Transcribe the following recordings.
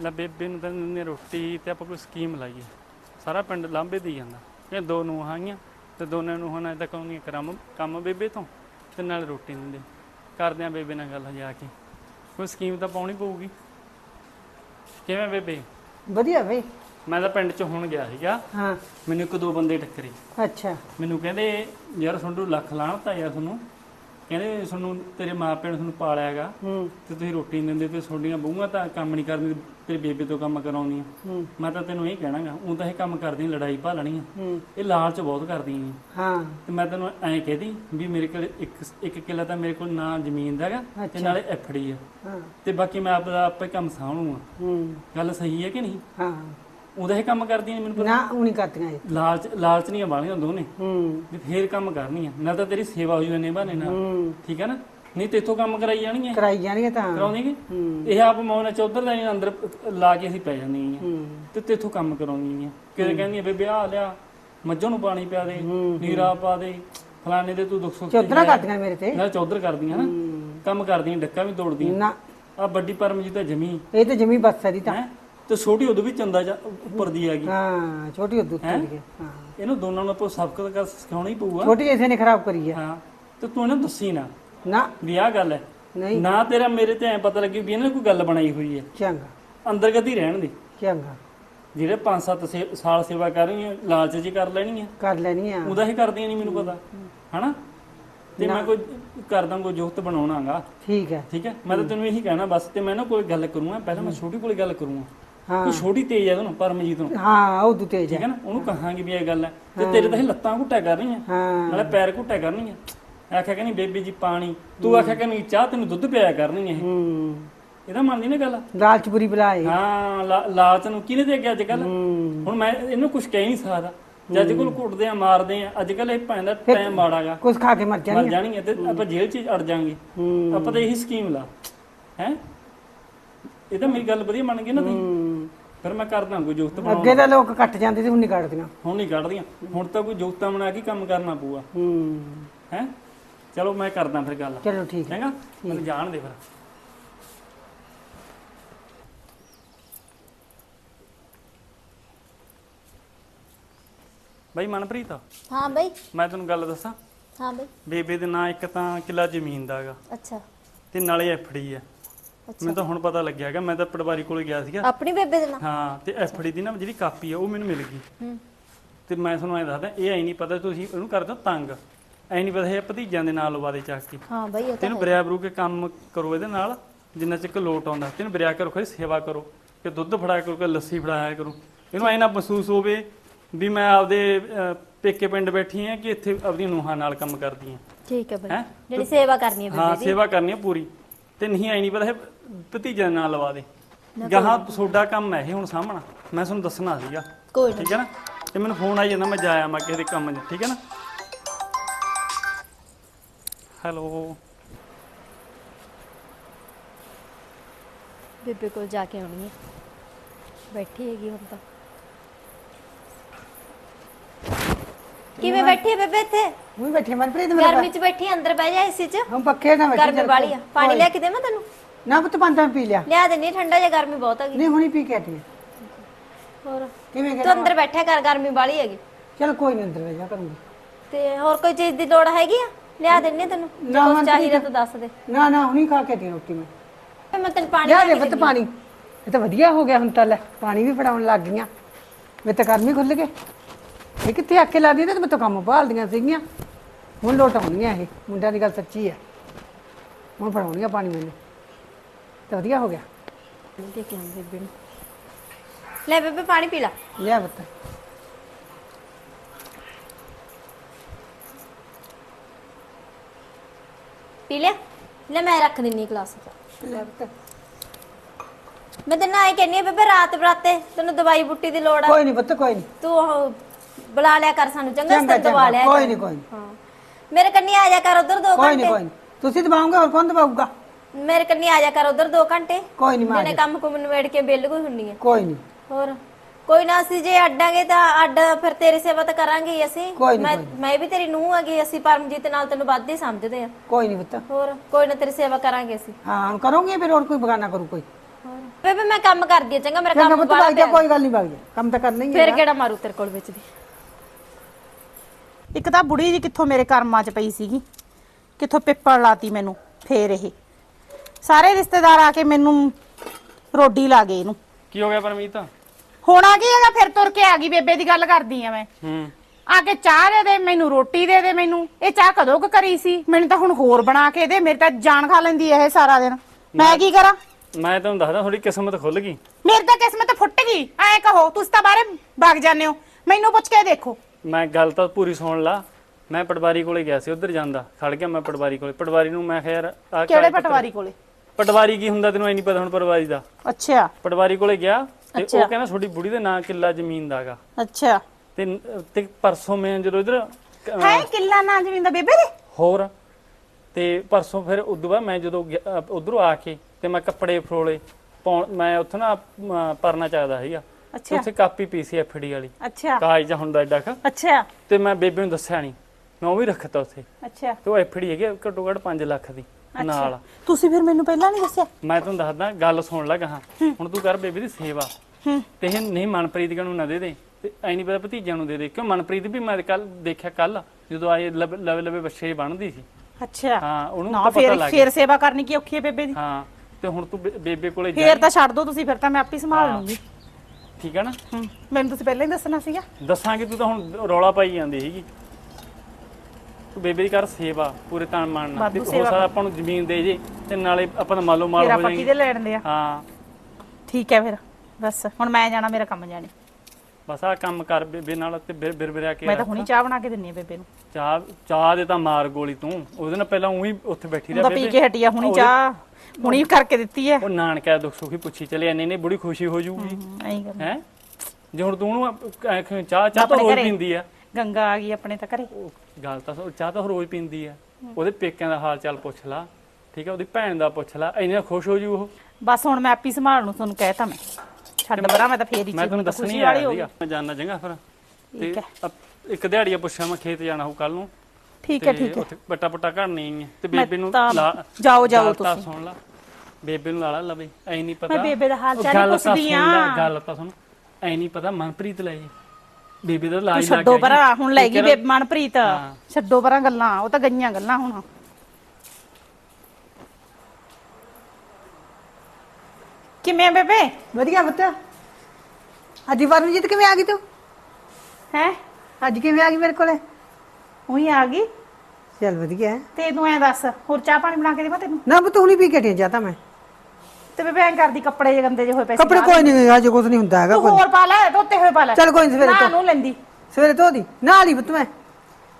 ਲੈ ਬੇਬੇ ਨੂੰ ਤਾਂ ਦਿੰਦੇ ਰੋਟੀ ਤੇ ਆਪਾਂ ਕੋਈ ਸਕੀਮ ਲਾਈਏ। ਸਾਰਾ ਪਿੰਡ ਲਾਂਬੇ ਦੀ ਜਾਂਦਾ। ਇਹ ਦੋ ਨੂੰ ਆਈਆਂ ਤੇ ਦੋਨਾਂ ਨੂੰ ਹੁਣ ਤੱਕ ਆਉਂਦੀਆਂ ਕਰਮ ਕੰਮ ਬੇਬੇ ਤੋਂ ਤੇ ਨਾਲ ਰੋਟੀ ਦਿੰਦੇ ਕਰਦੇ ਆ ਬੇਬੇ ਨਾਲ ਗੱਲ ਜਾ ਕੇ। ਕੋਈ ਸਕੀਮ ਤਾਂ ਪਾਉਣੀ ਪਊਗੀ। ਕਿਵੇਂ ਬੇਬੇ? ਵਧੀਆ ਬਈ। ਮੈਂ ਤਾਂ ਪਿੰਡ 'ਚ ਹੁਣ ਗਿਆ ਸੀਗਾ। ਹਾਂ। ਮੈਨੂੰ ਇੱਕ ਦੋ ਬੰਦੇ ਟੱਕਰੇ। ਅੱਛਾ। ਮੈਨੂੰ ਕਹਿੰਦੇ ਯਾਰ ਤੁਹਾਨੂੰ ਲੱਖ ਲਾਣ ਤਾਂ ਯਾਰ ਤੁਹਾਨੂੰ। ਕਹਿੰਦੇ ਤੁਹਾਨੂੰ ਤੇਰੇ ਮਾਪਿਆਂ ਨੇ ਤੁਹਾਨੂੰ ਪਾਲਿਆ ਹੈਗਾ ਹੂੰ। ਤੇ ਤੁਸੀਂ ਰੋਟੀ ਨਹੀਂ ਦਿੰਦੇ ਤੇ ਤੁਹਾਡੀਆਂ ਬਹੂਆਂ ਤਾਂ ਕੰਮ ਨਹੀਂ ਕਰਦੀ ਤੇਰੇ ਬੇਬੇ ਤੋਂ ਕੰਮ ਕਰਾਉਂਦੀਆਂ ਹੂੰ। ਮੈਂ ਤਾਂ ਤੈਨੂੰ ਇਹ ਕਹਿਣਾਗਾ ਉਹ ਤਾਂ ਇਹ ਕੰਮ ਕਰਦੀ ਲੜਾਈ ਭਾਲਣੀ ਆ। ਹੂੰ। ਇਹ ਲਾਲਚ ਬਹੁਤ ਕਰਦੀਆਂ ਨੇ। ਹਾਂ। ਤੇ ਮੈਂ ਤੈਨੂੰ ਐਂ ਕਹਦੀ ਵੀ ਮੇਰੇ ਕੋਲ ਇੱਕ ਇੱਕ ਕਿੱਲਾ ਤਾਂ ਮੇਰੇ ਕੋਲ ਨਾ ਜ਼ਮੀਨ ਦਾ ਹੈਗਾ ਤੇ। ਨਾਲੇ ਐਫੜੀ ਆ। ਹਾਂ। ਤੇ ਬਾਕੀ ਮੈਂ ਆਪਦਾ ਆਪੇ ਕੰਮ ਸਾਂਭੂਗਾ ਹੂੰ। ਗੱਲ ਸਹੀ ਹੈ ਕਿ ਨਹੀਂ? ਹਾਂ। ਉਹਦਾ ਇਹ ਕੰਮ ਕਰਦੀਆਂ ਨੇ ਮੈਨੂੰ ਪਤਾ। ਨਾ ਉਹ ਨਹੀਂ ਕਰਦੀਆਂ ਇਹ। ਲਾਲਚ ਲਾਲਚ ਨਹੀਂ ਵਾਲੀਆਂ ਦੋਨੇ ਹੂੰ। ਵੀ ਫੇਰ ਕੰਮ ਕਰਨੀ ਆ ਨਾ ਤਾਂ ਤੇਰੀ ਸੇਵਾ ਹੋ ਜੂ ਨਾਲ। ਹੂੰ। ਠੀਕ ਹੈ ਨਾ? ਨਹੀਂ ਤੇ ਇੱਥੋਂ ਕੰਮ ਕਰਾਈ ਜਾਣਗੀਆਂ ਕਰਾਈ ਜਾਣਗੇ ਤਾਂ। ਕਰਾਉਂਦੀਆਂ ਹੂੰ। ਇਹ ਆਪ ਮੌਨ ਚ ਉਧਰ ਲੈਣੀ ਅੰਦਰ ਲਾ ਕੇ ਅਸੀਂ ਪੈ ਜਾਂਦੀਆਂ ਹੂੰ। ਤੇ ਤੇਥੋਂ ਕੰਮ ਕਰਾਉਂਦੀਆਂ ਕਿਤੇ ਕਹਿੰਦੀਆਂ ਬੇਬੇ ਆ ਲਿਆ ਮੱਝਾਂ ਨੂੰ ਪਾਣੀ ਪਿਆ ਦੇ ਹੂੰ। ਨੀਰਾ ਪਾ ਦੇ ਫਲਾਣੇ ਦੇ ਤੂੰ ਦੁੱਖ ਸੁੱਖ ਚੌਧਰਾ ਕਰਦੀਆਂ ਮੇਰੇ ਤੇ। ਨਾਲ ਚੌਧਰ ਕਰਦੀਆਂ ਨਾ। ਹੂੰ। ਕੰਮ ਕਰਦੀਆਂ ਡੱਕਾ ਵੀ ਤੋੜਦੀਆਂ। ਨਾ। ਆ ਵੱਡੀ ਪਰਮਜੀਤ ਤਾਂ ਜਮੀ। ਇਹ ਤੇ ਜਮੀ ਬੱਸ ਹੈ ਦੀ ਤਾਂ। ਹੈ? ਤੇ ਛੋਟੀ ਉਦੋਂ ਵੀ ਚੰਦਾ ਜਾ ਉੱਪਰ ਦੀ ਆ ਗਈ ਹਾਂ ਛੋਟੀ ਉਦੋਂ ਹੈਂ? ਉੱਤੇ ਹਾਂ ਇਹਨੂੰ ਦੋਨਾਂ ਨੂੰ ਆਪਾਂ ਸਬਕ ਤਾਂ ਸਿਖਾਉਣਾ ਹੀ ਪਊਗਾ। ਛੋਟੀ ਐਸੇ ਨੇ ਖਰਾਬ ਕਰੀ ਹੈ। ਹਾਂ ਤੇ ਤੂੰ ਇਹਨੂੰ ਦੱਸੀ ਨਾ। ਨਾ। ਵੀ ਆਹ ਗੱਲ ਹੈ। ਨਹੀਂ। ਨਾ ਤੇਰਾ ਮੇਰੇ ਤੇ ਐ ਪਤਾ ਲੱਗੇ ਵੀ ਇਹਨਾਂ ਕੋਈ ਗੱਲ ਬਣਾਈ ਹੋਈ ਹੈ। ਚੰਗਾ। ਅੰਦਰ ਗਤੀ ਰਹਿਣ ਦੇ। ਚੰਗਾ। ਜਿਹੜੇ 5-7 ਸਾਲ ਸੇਵਾ ਕਰ ਰਹੀਆਂ ਲਾਲਚ ਜੀ ਕਰ ਲੈਣੀਆਂ ਕਰ ਲੈਣੀ ਆ। ਉਹਦਾ ਹੀ ਕਰਦੀਆਂ ਨਹੀਂ ਮੈਨੂੰ ਪਤਾ। ਹਨਾ? ਤੇ ਮੈਂ ਕੋਈ ਕਰਦਾ ਕੋਈ ਜੋਗਤ ਬਣਾਉਣਾਗਾ ਠੀਕ ਹੈ। ਠੀਕ ਹੈ? ਮੈਂ ਤਾਂ ਤੈਨੂੰ ਇਹੀ ਕਹਿਣਾ ਬਸ ਤੇ ਮੈਂ ਨਾ ਕੋਈ ਗੱਲ ਕਰੂੰਗਾ। ਪਹਿਲਾਂ ਮੈਂ ਛੋਟੀ ਕੋਲੇ ਗੱਲ ਕਰੂੰਗਾ। ਹਾਂ। ਕੋਈ ਛੋਟੀ ਤੇਜ ਹੈ ਉਹਨੂੰ ਪਰਮਜੀਤ ਨੂੰ। ਹਾਂ ਉਹ ਤੇਜ ਠੀਕ ਹੈ ਹੈ ਨਾ ਉਹਨੂੰ ਕਹਾਂਗੇ ਵੀ ਇਹ ਗੱਲ ਹੈ। ਤੇ ਤੇਰੇ ਤਾਂ ਇਹ ਲੱਤਾਂ ਘੁੱਟਿਆ ਕਰ ਰਹੀਆਂ ਹਾਂ। ਨਾਲੇ ਪੈਰ ਘੁੱਟਿਆ ਕਰਨੀਆਂ। ਆਖਿਆ ਕਹਿੰਦੀ ਬੇਬੀ ਜੀ ਪਾਣੀ। ਤੂੰ ਆਖਿਆ ਕਹਿੰਦੀ ਚਾਹ ਤੈਨੂੰ ਦੁੱਧ ਪਿਆਇਆ ਕਰਨੀ ਇਹ। ਹੂੰ। ਇਹਦਾ ਮੰਨਦੀ ਨਾ ਗੱਲ। ਲਾਲਚ ਬੁਰੀ ਬਲਾਏ ਹਾਂ ਲਾ- ਲਾਲਚ ਨੂੰ ਕਿਹਨੇ ਦੇ ਅੱਗੇ ਅੱਜ ਕੱਲ ਹੂੰ। ਹੁਣ ਮੈਂ ਇਹਨੂੰ ਕੁਝ ਕਹਿ ਨਹੀਂ ਸਕਦਾ। ਜੱਜ ਕੋਲ ਕੁੱਟਦੇ ਆ ਮਾਰਦੇ ਆ ਅੱਜ ਕੱਲ ਇਹ ਭੈਣ ਦਾ ਟਾਈਮ ਮਾੜਾਗਾ ਕੁਝ ਖਾ ਕੇ ਮਰ ਮਰ ਜਾਣੀ ਜਾਣਗੇ ਤੇ ਆਪਾਂ ਜੇਲ੍ਹ 'ਚ ਅੜ ਜਾਾਂਗੇ। ਹੂੰ। ਆਪਾਂ ਤਾਂ ਇਹੀ ਸਕੀਮ ਲਾ। ਹੈ? ਇਹ ਤਾਂ ਮੇਰੀ ਗੱਲ ਵਧੀਆ ਮੰਨ ਗਏ ਨਾ ਤੁਸੀਂ। ਫਿਰ ਮੈਂ ਕਰਦਾ ਕੋਈ ਜੋਗਤ ਬਣਾਉਣ ਅੱਗੇ ਤਾਂ ਲੋਕ ਕੱਟ ਜਾਂਦੇ ਸੀ ਹੁਣ ਨਹੀਂ ਕੱਟਦੀਆਂ ਹੁਣ ਨਹੀਂ ਕੱਢਦੀਆਂ। ਹੁਣ ਤਾਂ ਕੋਈ ਜੋਗਤਾ ਬਣਾ ਕੇ ਕੰਮ ਕਰਨਾ ਪਊਗਾ। ਹੂੰ। ਹੈ? ਚਲੋ ਮੈਂ ਕਰਦਾ ਫਿਰ ਗੱਲ। ਚਲੋ ਠੀਕ ਹੈ। ਹੈਗਾ? ਮੈਨੂੰ ਜਾਣ ਦੇ ਫਿਰ। ਬਾਈ ਮਨਪ੍ਰੀਤ? ਹਾਂ ਬਈ। ਮੈਂ ਤੈਨੂੰ ਗੱਲ ਦੱਸਾਂ? ਹਾਂ ਬਈ। ਬੇਬੇ ਦੇ ਨਾਂ ਇੱਕ ਤਾਂ ਕਿੱਲਾ ਜ਼ਮੀਨ ਦਾ ਹੈਗਾ। ਅੱਛਾ। ਤੇ ਨਾਲੇ ਐਫਡੀ ਹੈ ਮੈਨੂੰ ਤਾਂ ਹੁਣ ਪਤਾ ਲੱਗਿਆ ਹੈਗਾ ਮੈਂ ਤਾਂ ਪਟਵਾਰੀ ਕੋਲੇ ਗਿਆ ਸੀਗਾ। ਆਪਣੀ ਬੇਬੇ ਦੇ ਨਾਲ? ਹਾਂ ਤੇ ਐਫਡੀ ਦੀ ਨਾ ਜਿਹੜੀ ਕਾਪੀ ਹੈ ਉਹ ਮੈਨੂੰ ਮਿਲ ਗਈ। ਹੂੰ। ਤੇ ਮੈਂ ਤੁਹਾਨੂੰ ਐਂ ਦੱਸਦਾ ਇਹ ਐ ਨਹੀਂ ਪਤਾ ਤੁਸੀਂ ਉਹਨੂੰ ਕਰ ਦਿਓ ਤੰਗ। ਐ ਨਹੀਂ ਪਤਾ ਇਹ ਭਤੀਜਿਆਂ ਦੇ ਨਾਲ ਲਵਾ ਦੇ ਚੱਕ ਕੇ। ਹਾਂ ਬਈ ਤਾਂ ਤੈਨੂੰ ਬਰਿਆ ਬਰੂ ਕੇ ਕੰਮ ਕਰੋ ਇਹਦੇ ਨਾਲ ਜਿੰਨਾ ਚਿਰ ਲੋਟ ਆਉਂਦਾ। ਤੈਨੂੰ ਬਰਿਆ ਕੇ ਰੱਖੋ ਸੇਵਾ ਕਰੋ ਕਿ ਦੁੱਧ ਫੜਾਇਆ ਕਰੋ ਕਿ ਲੱਸੀ ਫੜਾਇਆ ਕਰੋ। ਇਹਨੂੰ ਐ ਨਾ ਮਹਿਸੂਸ ਹੋਵੇ ਵੀ ਮੈਂ ਆਪਦੇ ਪੇਕੇ ਪਿੰਡ ਬੈਠੀ ਆ ਕਿ ਇੱਥੇ ਆਪਦੀਆਂ ਨੂੰਹਾਂ ਨਾਲ ਕੰਮ ਕਰਦੀ ਆ। ਠੀਕ ਹੈ ਬਈ। ਹੈਂ? ਜਿਹੜੀ ਸੇਵਾ ਕਰਨੀ ਹੈ ਹਾਂ ਬੇਬੇ ਦੀ। ਸੇਵਾ ਕਰਨੀ ਆ ਪੂਰੀ। ਤੇ ਨਹੀਂ ਐ ਨਹੀਂ ਪਤਾ ਇਹ ਭਤੀਜਿਆਂ ਦੇ ਨਾਲ ਲਵਾ ਦੇ। ਗਾਹਾਂ ਤੁਹਾਡਾ ਕੰਮ ਹੈ ਇਹ ਹੁਣ ਸਾਹਮਣਾ। ਮੈਂ ਤੁਹਾਨੂੰ ਦੱਸਣਾ ਸੀਗਾ। ਕੋਈ ਠੀਕ ਹੈ ਨਾ? ਤੇ ਮੈਨੂੰ ਫੋਨ ਆਈ ਜਾਂਦਾ ਮੈਂ ਜਾਇਆ ਮੈਂ ਕਿਸੇ ਦੇ ਕੰਮ 'ਚ ਠੀਕ ਹੈ ਨਾ? ਹੈਲੋ। ਬੇਬੇ ਕੋਲ ਜਾ ਕੇ ਆਉਣੀ ਹੈ। ਬੈਠੀ ਹੈਗੀ ਹੁਣ ਤਾਂ। ਕਿਵੇਂ ਬੈਠੀ ਬੇਬੇ ਇੱਥੇ? ਉਹ ਵੀ ਬੈਠੀ ਮਨਪ੍ਰੀਤ ਮੇਰੇ ਗਰਮੀ 'ਚ ਬੈਠੀ ਅੰਦਰ ਬਹਿ ਜਾ ਏਸੀ 'ਚ? ਹਮ ਪੱਕੇ ਨਾ ਬੈਠੇ ਗਰਮੀ ਵਾਲੀ ਆ। ਪਾਣੀ ਲਿਆ ਕੇ ਦੇਵਾਂ ਤੈਨੂੰ? ਨਾ ਪੁੱਤ ਪੰਜ ਪੀ ਲਿਆ। ਲਿਆ ਦੇਣੀ ਠੰਡਾ ਜਿਹਾ ਗਰਮੀ ਬਹੁਤ ਹੈਗੀ ਨਹੀਂ ਹੁਣੀ ਪੀ ਕੇ ਹਟੀ ਹੋਰ? ਕਿਵੇਂ ਤੂੰ ਅੰਦਰ ਬੈਠਿਆ ਕਰ ਗਰਮੀ ਵਾਲੀ ਹੈਗੀ। ਚਲ ਕੋਈ ਨਹੀਂ ਅੰਦਰ ਬਹਿ ਜਾ ਕਰੂੰਗੀ। ਤੇ ਹੋਰ ਕੋਈ ਚੀਜ਼ ਦੀ ਲੋੜ ਹੈਗੀ ਆ? ਲਿਆ ਦੇਣੀ ਤੈਨੂੰ? ਜੇ ਮਨਪ੍ਰੀਤ। ਚਾਹੀਦਾ ਤਾਂ ਦੱਸ ਦੇ। ਨਾ ਨਾ ਹੁਣੀ ਖਾ ਕੇ ਟੀ ਰੋਟੀ ਮੈਂ। ਮੈਂ ਤੈਨੂੰ ਪਾਣੀ ਲਿਆ ਦੇ ਪੁੱਤ ਪਾਣੀ। ਇਹ ਤਾਂ ਵਧੀਆ ਹੋ ਗਿਆ ਹੁਣ ਤਾਂ ਲੈ ਪਾਣੀ ਵੀ ਫੜਾਉਣ ਲੱਗ ਗਈਆਂ। ਮੈਂ ਤਾਂ ਕਰਮੀ ਖੁੱਲ ਗਏ। ਇਹ ਕਿੱਥੇ ਆਕੇ ਲਾ ਦੀ ਤੇ ਮੈਂ ਤਾਂ ਕੰਮ ਭਾਲਦੀਆਂ ਸੀਗੀਆਂ। ਹੁਣ ਲੋਟ ਆਉਣੀਆਂ ਇਹ ਮੁੰਡਿਆਂ ਦੀ ਗੱਲ ਸੱਚੀ ਆ। ਹੁਣ ਫੜਾਉਣੀਆਂ ਪਾਣੀ ਮੈਨੂੰ। ਤਾਂ ਵਧੀਆ ਹੋ ਗਿਆ। ਦੇ ਕੇ ਆਂ ਬੇਬੇ ਨੂੰ। ਲੈ ਬੇਬੇ ਪਾਣੀ ਪੀ ਲੈ। ਲਿਆ ਪੁੱਤ। ਪੀ ਲਿਆ? ਲੈ ਮੈਂ ਰੱਖ ਦਿੰਨੀ ਗਲਾਸ ਲਿਆ ਪੁੱਤ। ਮੈਂ ਤੈਨੂੰ ਆਏ ਕਹਿੰਨੀ ਆ ਬੇਬੇ ਰਾਤ ਬਰਾਤੇ ਤੈਨੂੰ ਦਵਾਈ ਬੁੱਟੀ ਦੀ ਲੋੜ ਆ। ਕੋਈ ਨਹੀਂ ਪੁੱਤ ਕੋਈ ਨਹੀਂ ਤੂੰ ਉਹ ਬੁਲਾ ਲਿਆ ਕਰ ਸਾਨੂੰ ਚੰਗਾ ਚੰਗਾ ਸਤ ਦਵਾ ਚੰਗਾ। ਲਿਆ ਕੋਈ। ਨਹੀਂ ਕੋਈ ਨਹੀਂ ਹਾਂ। ਮੇਰੇ ਕੰਨੀ ਆ ਜਾ ਕਰ ਉਧਰ 2 ਕੋਈ ਨਹੀਂ ਘੰਟੇ। ਕੋਈ ਨਹੀਂ ਤੁਸੀਂ ਦਬਾਉਂਗੇ ਹੋਰ ਕੌਣ ਦਬਾਊਗਾ? ਮੇਰੇ ਕੰਨੀ ਆ ਜਾ ਕਰ ਉਧਰ 2 ਘੰਟੇ। ਕੋਈ ਨਹੀਂ ਮਾਰ ਜਿਹਨੇ ਕੰਮ ਕੁਮ ਨਵੇੜ ਕੇ ਬਿੱਲ ਕੋਈ ਹੁੰਨੀ ਆ। ਕੋਈ ਨਹੀਂ ਹੋਰ ਕੋਈ ਨਾ ਅਸੀਂ ਜੇ ਅੱਡਾਂਗੇ ਤਾਂ ਅੱਡ ਫਿਰ ਤੇਰੀ ਸੇਵਾ ਤਾਂ ਕਰਾਂਗੇ ਹੀ ਅਸੀਂ। ਮੈਂ ਕੋਈ। ਮੈਂ ਵੀ ਤੇਰੀ ਨੂੰਹ ਹੈਗੀ ਅਸੀਂ ਪਰਮਜੀਤ ਨਾਲ ਤੈਨੂੰ ਵੱਧ ਹੀ ਸਮਝਦੇ ਆ। ਕੋਈ ਨਹੀਂ ਪੁੱਤ। ਹੋਰ ਕੋਈ ਨਾ ਤੇਰੀ ਸੇਵਾ ਕਰਾਂਗੇ ਅਸੀਂ। ਹਾਂ ਹੁਣ ਕਰੋਗੇ ਫਿਰ ਹੋਰ ਕੋਈ ਬਗਾਨਾ ਕਰੂ ਕੋਈ। ਬੇਬੇ ਮੈਂ ਕੰਮ ਕਰਦੀ ਆ ਚੰਗਾ ਮੇਰਾ ਚੰਗਾ ਕੰਮ ਪੁੱਤ ਬਾਹਲਾ ਭਾਈ ਜਾ ਪਿਆ ਕੋਈ ਗੱਲ ਨਹੀਂ ਭਾਈ ਕੰਮ ਤਾਂ ਕਰਨਾ ਹੀ ਫਿਰ ਹੈ ਕਿਹੜਾ ਮਾਰੂ ਤੇਰੇ ਕੋਲ ਵਿੱਚ ਦੀ। ਇੱਕ ਤਾਂ ਬੁੜੀ ਜੀ ਕਿੱਥੋਂ ਮੇਰੇ ਕਰਮਾਂ 'ਚ ਪਈ ਸੀਗੀ? ਕਿੱਥੋਂ ਪਿੱਪਲ ਲਾਤੀ ਮੈਨੂੰ? ਫੇਰ ਇਹ। ਸਾਰੇ ਰਿਸ਼ਤੇਦਾਰ ਆ ਕੇ ਮੈਨੂੰ ਰੋਡੀ ਲਾ ਗਏ ਇਹਨੂੰ। ਕੀ ਹੋ ਗਿਆ ਪਰਮੀਤ? ਹੋਣਾ ਕੀ ਹੈਗਾ ਫਿਰ ਤੁਰ ਕੇ ਆ ਗਈ? ਬੇਬੇ ਦੀ ਗੱਲ ਕਰਦੀ ਆ ਮੈਂ। ਹੂੰ। ਆ ਕੇ ਚਾਹ ਦੇ ਦੇ ਮੈਨੂੰ ਰੋਟੀ ਦੇ ਦੇ ਮੈਨੂੰ। ਇਹ ਚਾਹ ਕਦੋਂ ਕੁ ਕਰੀ ਸੀ? ਮੈਨੂੰ ਤਾਂ ਹੁਣ ਹੋਰ ਬਣਾ ਕੇ ਦੇ ਮੇਰੇ ਤਾਂ ਜਾਨ ਖਾ ਲੈਂਦੀ ਇਹ ਸਾਰਾ ਦਿਨ। ਮੈਂ ਕੀ ਕਰਾਂ? ਮੈਂ ਤੁਹਾਨੂੰ ਦੱਸਦਾ ਥੋੜੀ ਕਿਸਮਤ ਖੁੱਲ ਗਈ। ਮੇਰੀ ਤਾਂ ਕਿਸਮਤ ਫੁੱਟ ਗਈ। ਐ ਕਹੋ ਤੁਸੀਂ ਤਾਂ ਬਾਹਰੇ ਭੱਗ ਜਾਂਦੇ ਹੋ। ਮੈਨੂੰ ਪੁੱਛ ਕੇ ਦੇਖੋ। ਮੈਂ ਗੱਲ ਤਾਂ ਪੂਰੀ ਸੁਣ ਲਾ। ਮੈਂ ਪਟਵਾਰੀ ਕੋਲੇ ਗਿਆ ਸੀ ਉਧਰ ਜਾਂਦਾ ਖੜ ਗਿਆ ਮੈਂ ਪਟਵਾਰੀ ਕੋਲੇ। ਪਟਵਾਰੀ ਨੂੰ ਮੈਂ ਕਿਹਾ ਯਾਰ ਕਿਹੜੇ ਪਟਵਾਰੀ ਕੋਲੇ? ਪਟਵਾਰੀ ਕੀ ਹੁੰਦਾ ਤੈਨੂੰ ਐ ਨਹੀਂ ਪਤਾ ਹੁਣ ਪਟਵਾਰੀ ਦਾ? ਅੱਛਾ। ਪਟਵਾਰੀ ਕੋਲੇ ਗਿਆ ਤੇ। ਉਹ ਕਹਿੰਦਾ ਤੁਹਾਡੀ ਬੁੜੀ ਦੇ ਨਾਂ ਕਿੱਲਾ ਜ਼ਮੀਨ ਦਾਗਾ ਅੱਛਾ। ਤੇ ਤੇ ਪਰਸੋਂ ਮੈਂ ਜਦੋਂ ਇਧਰ ਹੈ ਕਿੱਲਾ ਨਾ ਜ਼ਮੀਨ ਦਾ ਬੇਬੇ ਦੇ? ਹੋਰ। ਤੇ ਪਰਸੋਂ ਫਿਰ ਉਦੋਂ ਬਾਅਦ ਮੈਂ ਜਦੋਂ ਉਧਰੋਂ ਆ ਕੇ ਤੇ ਮੈਂ ਕੱਪੜੇ ਫਰੋਲੇ ਮੈਂ ਉੱਥੇ ਨਾ ਪਰਨਾ ਚਾਹਦਾ ਸੀਗਾ। ਅੱਛਾ ਉੱਥੇ ਕਾਪੀ ਪੀ ਸੀ ਐਫਡੀ ਵਾਲੀ। ਅੱਛਾ। ਕਾਗਜ਼ ਹੁੰਦਾ ਐਡਾ ਕੁ। ਅੱਛਾ। ਤੇ ਮੈਂ ਬੇਬੇ ਨੂੰ ਦੱਸਿਆ ਨਹੀਂ ਮੈਂ ਉਹ ਵੀ ਰੱਖਤਾ ਉੱਥੇ। ਅੱਛਾ। ਤੇ ਉਹ ਐਫਡੀ ਹੈਗੀ ਆ ਘੱਟੋ ਘੱਟ 5 ਲੱਖ ਦੀ। ਨਾਲ। ਤੁਸੀਂ ਫਿਰ ਮੈਨੂੰ ਪਹਿਲਾਂ ਨਹੀਂ ਦੱਸਿਆ? ਮੈਂ ਤੁਹਾਨੂੰ ਦੱਸਦਾ ਗੱਲ ਸੁਣ ਲੈ ਗਾਹਾਂ। ਹੁਣ ਤੂੰ ਕਰ ਬੇਬੇ ਦੀ ਸੇਵਾ। ਤੇ ਇਹ ਨਹੀਂ ਮਨਪ੍ਰੀਤ ਨੂੰ ਨਾ ਦੇ ਦੇ। ਤੇ ਐ ਨਹੀਂ ਪਤਾ ਭਤੀਜਿਆਂ ਨੂੰ ਦੇ ਦੇ। ਕਿਉਂ ਮਨਪ੍ਰੀਤ ਵੀ ਮੈਂ ਕੱਲ ਦੇਖਿਆ ਕੱਲ ਜਦੋਂ ਆਏ ਲਵੇ ਲਵੇ ਬੱਚੇ ਬਣਦੀ ਸੀ। ਅੱਛਾ। ਹਾਂ ਉਹਨੂੰ ਤਾਂ ਪਤਾ ਲੱਗ ਗਿਆ। ਫਿਰ ਸੇਵਾ ਕਰਨੀ ਕੀ ਔਖੀ ਹੈ ਬੇਬੇ ਦੀ? ਹਾਂ ਤੇ ਹੁਣ ਤੂੰ ਬੇਬੇ ਕੋਲੇ ਜਾ ਫੇਰ ਤਾਂ ਛੱਡ ਦੋ ਤੁਸੀਂ ਫਿਰ ਤਾਂ ਮੈਂ ਆਪੇ ਸੰਭਾਲ ਲੂੰਗੀ। ਠੀਕ ਹੈ ਨਾ? ਹੂੰ। ਮੈਨੂੰ ਤੁਸੀਂ ਪਹਿਲਾਂ ਹੀ ਦੱਸਣਾ ਸੀਗਾ। ਦੱਸਾਂਗੇ ਤੂੰ ਤਾਂ ਹੁਣ ਰੌਲਾ ਪਾਈ ਜਾਂਦੀ ਸੀਗੀ। ਤੂੰ ਬੇਬੇ ਦੀ ਕਰ ਸੇਵਾ ਪੂਰੇ ਤਨ ਮਨ ਨਾਲ। ਤੇ ਵਾਧੂ ਹੋ ਸੇਵਾ ਸਕਦਾ ਆਪਾਂ ਨੂੰ ਜ਼ਮੀਨ ਦੇ ਜੇ ਤੇ ਨਾਲੇ ਆਪਾਂ ਦਾ ਮਾਲੋ ਮਾਲ ਹੋ ਲੈਣ ਦੇ ਆ? ਹਾਂ। ਠੀਕ ਹੈ ਫਿਰ ਬਸ। ਹੁਣ ਮੈਂ ਜਾਣਾ ਮੇਰਾ ਕੰਮ ਜਾਣੇ। ਬਸ ਆ ਕੰਮ ਕਰ ਬੇਬੇ ਨਾਲ ਤੇ ਬਿਰ ਬਿਰ ਬਿਰਿਆ ਕੇ ਮੈਂ ਤਾਂ ਹੁਣੀ ਚਾਹ ਬਣਾ ਕੇ ਦਿੰਨੀ ਆ ਬੇਬੇ ਨੂੰ। ਚਾਹ ਚਾਹ ਦੇ ਤਾਂ ਮਾਰ ਗੋਲੀ ਤੂੰ। ਉਹਦੇ ਨਾਲ ਪਹਿਲਾਂ ਉਹੀ ਉੱਥੇ ਬੈਠੀ ਰਹਿ ਪੀ ਕੇ ਹਟੀ ਆ ਹੁਣੀ ਚਾਹ ਹੁਣੀ ਕਰਕੇ ਦਿੱਤੀ ਹੈ ਉਹ ਨਾਨਕਾ ਦੁੱਖ ਸੁਖੀ ਪੁੱਛੀ ਚਲੇ ਇੰਨੇ ਨੇ ਬੜੀ ਖੁਸ਼ੀ ਹੋ ਜਾਊਗੀ ਐਂ ਕਰ ਹੈ? ਜੇ ਹੁਣ ਤੂੰ ਉਹਨੂੰ ਐਂ ਚਾਹ ਚਾਹ ਤਾਂ ਰੋਜ਼। ਪੀਂਦੀ ਆ। ਗੰਗਾ ਆ ਗਈ ਆਪਣੇ ਤਾਂ ਘਰੇ। ਗੱਲ ਤਾਂ ਚਾਹ ਤਾਂ ਰੋਜ਼ ਪੀਂਦੀ ਆ। ਉਹਦੇ ਪੇਕਿਆਂ ਦਾ ਹਾਲ ਚਾਲ ਪੁੱਛ ਲਾ। ਠੀਕ ਆ ਉਹਦੀ ਭੈਣ ਦਾ ਪੁੱਛ ਲਾ। ਇੰਨਾ ਖੁਸ਼ ਹੋ ਜੂ ਉਹ। ਬਸ ਹੁਣ ਮੈਂ ਆਪੀ ਸੰਭਾਲ ਨੂੰ ਤੁਹਾਨੂੰ ਕਹਿਤਾ ਮੈਂ। ਛੱਡ ਬਰਾ ਮੈਂ ਤਾਂ ਫੇਰ ਹੀ ਮੈਂ ਤੁਹਾਨੂੰ ਦੱਸਣੀ ਆ ਮੈਂ ਜਾਣਾ ਚੰਗਾ ਫਿਰ। ਠੀਕ ਹੈ। ਇੱਕ ਦਿਹਾੜੀਆ ਪੁੱਛਿਆ ਮੈਂ ਖੇਤ ਜਾਣਾ ਹੋ ਕੱਲ ਨੂੰ। ਠੀਕ ਹੈ ਠੀਕ ਹੈ। ਬੱਟਾ ਬੱਟਾ ਘੜਨੀ ਹੈ ਤੇ ਬੇਬੇ ਨੂੰ ਜਾਓ, ਜਾਓ ਤੁਸੀਂ। ਸੁਣ ਲਾ। ਬੇਬੇ ਨੂੰ ਲਾ ਲਾ ਲਵੇ ਐ ਨਹੀਂ ਪਤਾ। ਮੈਂ ਬੇਬੇ ਦਾ ਹਾਲ ਚਾਲ ਪੁੱਛਦੀ ਆਂ। ਗੱਲ ਤਾਂ ਸੁਣ। ਐ ਨਹੀਂ ਪਤਾ ਮਨਪ੍ਰੀਤ ਲੈ ਜੇ ਬੇਬੇ ਦਾ ਲਾਜ ਲੱਗ ਛੱਡੋ ਗਿਆ ਪਰਾਂ ਹੁਣ ਲੈ ਗਈ ਬੇਬੇ ਮਨਪ੍ਰੀਤ। ਛੱਡੋ ਪਰਾਂ ਗੱਲਾਂ ਉਹ ਤਾਂ ਗਈਆਂ ਗੱਲਾਂ ਹੁਣ। ਕਿਵੇਂ ਆ ਬੇਬੇ? ਵਧੀਆ ਪੁੱਤ। ਅੱਜ ਵਰਨਜੀਤ ਕਿਵੇਂ ਆ ਗਈ ਤੂੰ? ਹੈ? ਅੱਜ ਕਿਵੇਂ ਆ ਗਈ ਮੇਰੇ ਕੋਲੇ? ਉਹੀ ਆ ਗਈ। ਚੱਲ ਵਧੀਆ। ਹੈ। ਤੇ ਤੂੰ ਐ ਦੱਸ ਹੋਰ ਚਾਹ ਪਾਣੀ ਬਣਾ ਕੇ ਦੇਵਾਂ ਤੈਨੂੰ? ਨਾ ਪੁੱਤ ਹੁਣੀ ਪੀ ਕੇ ਤਾਂ ਮੈਂ। ਤੇ ਬੇਬੇ ਐਂ ਕਰਦੀ ਕੱਪੜੇ ਜੇ ਗੰਦੇ ਜੇ ਹੋਏ ਪਏ ਸੀ ਕੱਪੜੇ ਬਾਹਰ। ਕੋਈ ਨਹੀਂ ਅਜੇ ਕੁਝ ਨਹੀਂ ਹੁੰਦਾ ਹੈਗਾ ਤੂੰ ਕੋਈ ਹੋਰ ਪਾ ਲੈ ਧੋਤੇ ਹੋਏ ਪਾ ਲੈ। ਚੱਲ ਕੋਈ ਨੀ, ਸਵੇਰੇ ਨਾ ਧੋ। ਨੂੰ ਲੈਂਦੀ। ਸਵੇਰੇ ਧੋ ਦੀ। ਨਾਲ ਹੀ ਪੁੱਤ ਮੈਂ।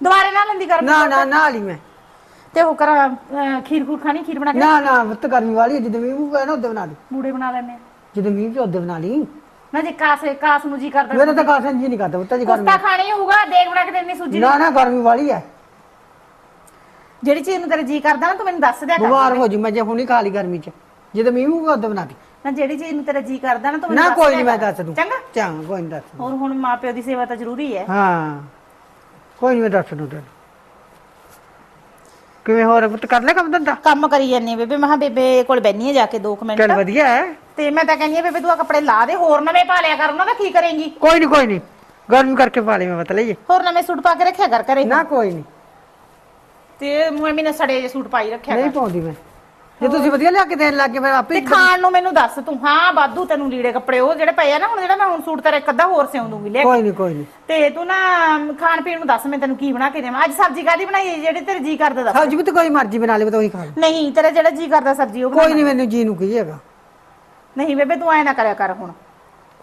ਦੁਬਾਰੇ ਨਾ ਲੈਂਦੀ ਗਰਮ ਨਾ ਨਾ ਨਾਲ ਹੀ ਮੈਂ। ਤੇ ਉਹ ਕਰਾਂ ਅਹ, ਖੀਰ ਖੂਰ ਖਾਣੀ ਖੀਰ ਬਣਾ ਕੇ ਨਾ ਨਾ ਪੁੱਤ ਗਰਮੀ ਵਾਲੀ ਹੈ, ਜਦੋਂ ਮੀਂਹ ਪਿਆ ਨਾ ਉਦੋਂ ਬਣਾ ਲਈ। ਬੂੜੇ ਬਣਾ ਲੈਣੇ ਜਦੋਂ ਮੀਂਹ ਪਿਆ ਉਦੋਂ ਬਣਾ ਲਈ। ਨਾ ਜੇ ਕਾਸ ਕਾਸ ਨੂੰ ਜੀ ਕਰਦਾ ਮੇਰਾ ਤਾਂ ਕਾਸਨ ਜੀ ਨਹੀਂ ਕਰਦਾ ਪੁੱਤ ਜੀ ਗਰਮੀ ਕੁਫਤਾ ਖਾਣੀ ਹੋਊਗਾ ਦੇਗ ਬਣਾ ਕੇ ਦੇਣੀ ਸੂਜੀ ਦੀ। ਨਾ ਨਾ ਗਰਮੀ ਵਾਲੀ ਹੈ। ਜਿਹੜੀ ਚੀਜ਼ ਨੂੰ ਤੇਰਾ ਜੀ ਕਰਦਾ ਨਾ ਤੂੰ ਮੈਨੂੰ ਦੱਸ ਦਿਆ ਕਰ। ਬਿਮਾਰ ਹੋ ਜੀ ਮੈਂ ਜੇ ਹੁਣੀ ਖਾ ਲਈ ਗਰਮੀ ਚ। ਜਦੋਂ ਮੀਂਹ ਪਿਆ ਉਦੋਂ ਬਣਾ ਲਈ। ਨਾ ਜਿਹੜੀ ਚੀਜ਼ ਨੂੰ ਤੇਰਾ ਜੀ ਕਰਦਾ ਨਾ ਤੂੰ ਮੈਨੂੰ ਨਾ ਦੱਸ ਕੋਈ ਦਿਆ ਨਹੀਂ ਮੈਂ ਕਰ। ਦੱਸ ਦੂੰ। ਚੰਗਾ? ਚੰਗਾ ਕੋਈ ਨਹੀਂ ਦੱਸ ਦੂੰ। ਹੋਰ ਹੁਣ ਮਾਪਿਓ ਦੀ ਸੇਵਾ ਤਾਂ ਜ਼ਰੂਰੀ ਹੈ। ਹਾਂ। ਕੋਈ ਨਹੀਂ ਮੈਂ ਦੱਸ ਦੂੰ ਤੈਨੂੰ। ਕਿਵੇਂ ਹੋਰ ਪੁੱਤ ਕਰ ਲੈ ਕੰਮ ਧੰਦਾ? ਕੰਮ ਕਰੀ ਜਾਂਦੀ ਆ ਬੇਬੇ ਮੈਂ ਕਿਹਾ ਬੇਬੇ ਕੋਲ ਬੈਣੀ ਆ ਜਾ ਕੇ 2 ਮਿੰਟ। ਚੱਲ ਵਧੀਆ ਹੈ। ਤੇ ਮੈਂ ਤਾਂ ਕਹਿੰਦੀ ਆ ਬੇਬੇ ਤੂੰ ਆ ਕੱਪੜੇ ਲਾ ਦੇ ਹੋਰ ਨਵੇਂ ਪਾ ਲਿਆ ਕਰ ਉਹਨਾਂ ਦਾ ਕੀ ਕਰੇਂਗੀ? ਕੋਈ ਨਹੀਂ ਕੋਈ ਨਹੀਂ ਗਰਮੀ ਕਰਕੇ ਪਾ ਲਈ ਮੈਂ ਬਤ ਲਈ ਹੋਰ ਨਵੇਂ ਸੂਟ ਪਾ ਕੇ ਰੱਖਿਆ ਕਰ ਘਰੇ। ਨਾ ਕੋਈ ਨਹੀਂ ਤੇ ਮੈਂ ਵੀ ਨਾ ਸੜੇ ਜਿਹੇ ਸੂਟ ਪਾਈ ਰੱਖਿਆ ਨਹੀਂ ਕਰ। ਪਾਉਂਦੀ ਮੈਂ। ਜੇ ਤੁਸੀਂ ਵਧੀਆ ਲਿਆ ਕੇ ਦੇਣ ਲੱਗੇ ਮੈਂ ਆਪੇ ਤੇ ਖਾਣ ਨੂੰ ਮੈਨੂੰ ਦੱਸ ਤੂੰ। ਹਾਂ ਵਾਧੂ ਤੈਨੂੰ ਲੀੜੇ ਕੱਪੜੇ ਉਹ ਜਿਹੜੇ ਪਏ ਆ ਨਾ ਹੁਣ ਜਿਹੜਾ ਮੈਂ ਹੁਣ ਸੂਟ ਤੇਰਾ ਇੱਕ ਅੱਧਾ ਹੋਰ ਸਿਉਂ ਦੂੰਗੀ ਲੈ। ਕੋਈ ਨਹੀਂ ਕੋਈ ਨਹੀਂ ਤੇ ਤੂੰ ਨਾ ਖਾਣ ਪੀਣ ਨੂੰ ਦੱਸ ਮੈਂ ਤੈਨੂੰ ਕੀ ਬਣਾ ਕੇ ਦੇਵਾਂ। ਅੱਜ ਸਬਜ਼ੀ ਕਾਦੀ ਬਣਾਈ ਹੈ? ਜਿਹੜੀ ਤੇਰੇ ਜੀ ਕਰਦਾ ਦੱਸ। ਸਬਜ਼ੀ ਵੀ ਤਾਂ ਕੋਈ ਮਰਜ਼ੀ ਬਣਾ ਲੈ ਮੈਂ ਤਾਂ ਉਹੀ ਖਾ ਲੂੰ। ਨਹੀਂ ਤੇਰਾ ਜਿਹੜਾ ਜੀ ਕਰਦਾ ਸਬਜ਼ੀ ਉਹ ਬਣਾ ਕੋਈ ਨਹੀਂ ਮੈਨੂੰ ਜੀ ਨੂੰ ਕੀ ਹੈਗਾ। ਨਹੀਂ ਬੇਬੇ ਤੂੰ ਐ ਨਾ ਕਰਿਆ ਕਰ ਹੁਣ।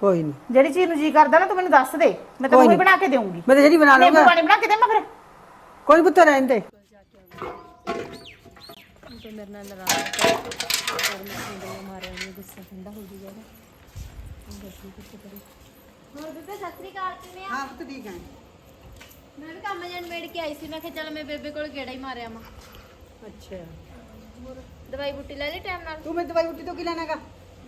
ਕੋਈ ਨਹੀਂ ਜਿਹੜੀ ਚੀਜ਼ ਨੂੰ ਜੀ ਕਰਦਾ ਨਾ ਤੂੰ ਮੈਨੂੰ ਦੱਸ ਦੇ। ਮੈਂ ਤੈਨੂੰ ਕੋਈ ਉਹੀ। ਬਣਾ ਕੇ ਦੇਵਾਂਗੀ ਮੈਂ ਤਾਂ ਜਿਹੜੀ ਬਣਾ ਨਿੰਬੂ ਲਊਂਗਾ। ਪਾਣੀ ਬਣਾ ਕੇ ਦੇਵਾਂ ਫਿਰ? ਕੋਈ ਪੁੱਤ ਰਹਿਣ ਦੇ। ਹੋਰ ਬੇਬੇ ਸਤਿ ਸ੍ਰੀ ਅਕਾਲ ਕਿਵੇਂ ਆ? ਹਾਂ ਪੁੱਤ ਠੀਕ ਹੈ ਮੈਂ ਵੀ ਕੰਮ ਜਣ ਮੇੜ ਕੇ ਆਈ ਸੀ ਮੈਂ ਕਿਹਾ ਚੱਲ ਮੈਂ ਬੇਬੇ ਕੋਲ ਗੇੜਾ ਹੀ ਮਾਰਿਆ ਮਾ ਅੱਛਾ। ਦਵਾਈ ਬੁੱਟੀ ਲੈ ਲਈ ਟਾਈਮ ਨਾਲ? ਤੂੰ ਮੈਂ ਦਵਾਈ ਉੱਟੀ ਤੋਂ ਕੀ ਲੈਣਾਗਾ?